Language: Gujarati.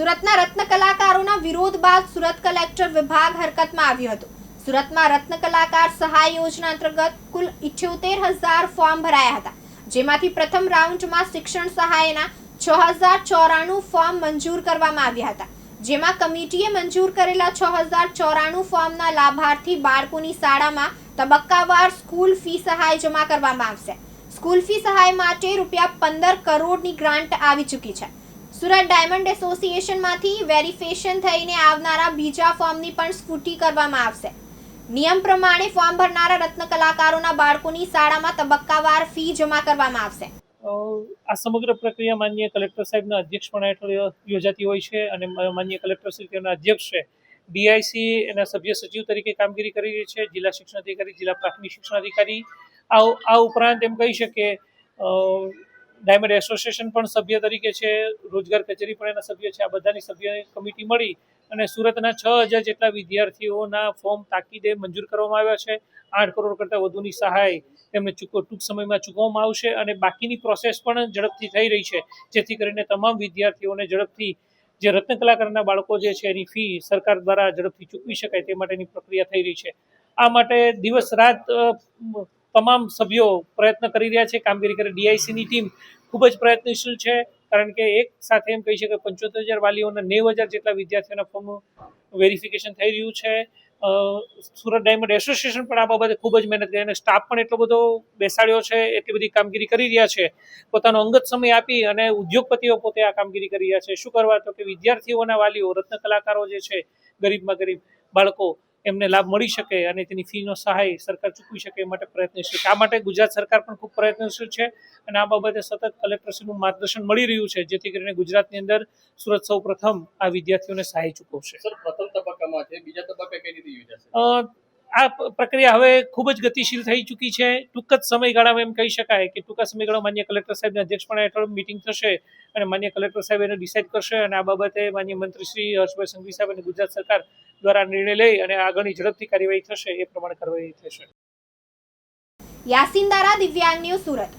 સુરતના રત્ન કલાકારોના વિરોધ બાદ સુરત કલેક્ટર વિભાગ હરકતમાં આવ્યું હતું. સુરતમાં રત્ન કલાકાર સહાય યોજના અંતર્ગત કુલ ઇઠ્યોતેર હજાર ફોર્મ ભરાયા હતા. જેમાંથી પ્રથમ રાઉન્ડમાં શિક્ષણ સહાયના છ હજાર ચોરાણું ફોર્મ મંજૂર કરવામાં આવ્યા હતા. જેમાં કમિટીએ મંજૂર કરેલા છ હજાર ચોરાણું ફોર્મના લાભાર્થી બાળકોની શાળામાં તબક્કાવાર સ્કૂલ ફી સહાય જમા કરવામાં આવશે. સ્કૂલ ફી સહાય માટે રૂપિયા પંદર કરોડની ગ્રાન્ટ આવી ચૂકી છે. સુરત ડાયમંડ એસોસિએશનમાંથી વેરિફિકેશન થઈને આવનારા બીજા ફોર્મની પણ સ્કૂટી કરવામાં આવશે. નિયમ પ્રમાણે ફોર્મ ભરનારા રત્ન કલાકારોના બાળકોની શાળામાં તબક્કાવાર ફી જમા કરવામાં આવશે. આ સમગ્ર પ્રક્રિયા માન્ય કલેક્ટર સાહેબના અધ્યક્ષપણ હેઠળ યોજાતી હોય છે અને માન્ય કલેક્ટર શ્રી તેના અધ્યક્ષ છે. ડીઆઈસી એના સભ્ય સચિવ તરીકે કામગીરી કરી રહી છે, જિલ્લા શિક્ષણ અધિકારી જિલ્લા પ્રાથમિક શિક્ષણ અધિકારી આ ઉપરાંત એમ કહી શકીએ ડાયમંડ એસોસિએશન પણ સભ્ય તરીકે છે, રોજગાર કચેરી પણ એના સભ્ય છે. આ બધાની સભ્ય કમિટી મળી અને સુરતના છ હજાર જેટલા વિદ્યાર્થીઓના ફોર્મ તાકીદે મંજૂર કરવામાં આવ્યા છે. આઠ કરોડ કરતાં વધુની સહાય તેમને ચૂકવ, ટૂંક સમયમાં ચૂકવવામાં આવશે અને બાકીની પ્રોસેસ પણ ઝડપથી થઈ રહી છે. જેથી કરીને તમામ વિદ્યાર્થીઓને ઝડપથી જે રત્ન કલાકારના બાળકો જે છે એની ફી સરકાર દ્વારા ઝડપથી ચૂકવી શકાય તે માટેની પ્રક્રિયા થઈ રહી છે. આ માટે દિવસ રાત તમામ સભ્યો પ્રયત્ન કરી રહ્યા છે. કામગીરી કરે ડીઆઈસીની ટીમ ખૂબ જ પ્રયત્નશીલ છે. કારણ કે એક સાથે એમ કહી શકાય પંચોતેર હજાર વાલીઓના નેવ હજાર જેટલા વિદ્યાર્થીઓના ફોર્મનું વેરિફિકેશન થઈ રહ્યું છે. સુરત ડાયમંડ એસોસિએશન પણ આ બાબતે ખૂબ જ મહેનત કરી અને સ્ટાફ પણ એટલો બધો બેસાડ્યો છે, એટલી બધી કામગીરી કરી રહ્યા છે. પોતાનો અંગત સમય આપી અને ઉદ્યોગપતિઓ પોતે આ કામગીરી કરી રહ્યા છે. શું કરવા તો કે વિદ્યાર્થીઓના વાલીઓ, રત્ન કલાકારો જે છે, ગરીબમાં ગરીબ બાળકો એમને લાભ મળી શકે અને તેની ફીનો સહાય સરકાર ચૂકવી શકે એ માટે પ્રયત્નશીલ છે. આ માટે ગુજરાત સરકાર પણ ખૂબ પ્રયત્નશીલ છે અને આ બાબતે સતત કલેક્ટરશ્રીનું માર્ગદર્શન મળી રહ્યું છે જેથી કરીને ગુજરાતની અંદર સુરત સૌ પ્રથમ આ વિદ્યાર્થીઓને સહાય ચૂકવશે. સર પ્રથમ તબક્કામાં છે બીજા તબક્કે કઈ રીતે યોજાશે? આ પ્રક્રિયા હવે ખૂબ જ ગતિશીલ થઈ ચૂકી છે. ટૂંક જ સમયગાળામાં એમ કહી શકાય કે ટૂંકા સમયગાળામાં માન્ય કલેક્ટર સાહેબના અધ્યક્ષપણા હેઠળ મિટિંગ થશે અને માન્ય કલેક્ટર સાહેબ એને ડિસાઇડ કરશે અને આ બાબતે માન્ય મંત્રી શ્રી હર્ષભાઈ સંઘવી સાહેબ અને ગુજરાત સરકાર દ્વારા નિર્ણય લઈ અને આગળની ઝડપથી કાર્યવાહી થશે એ પ્રમાણે કાર્યવાહી થશે. યાસીન દારા દિવ્યાંગ ન્યૂઝ સુરત.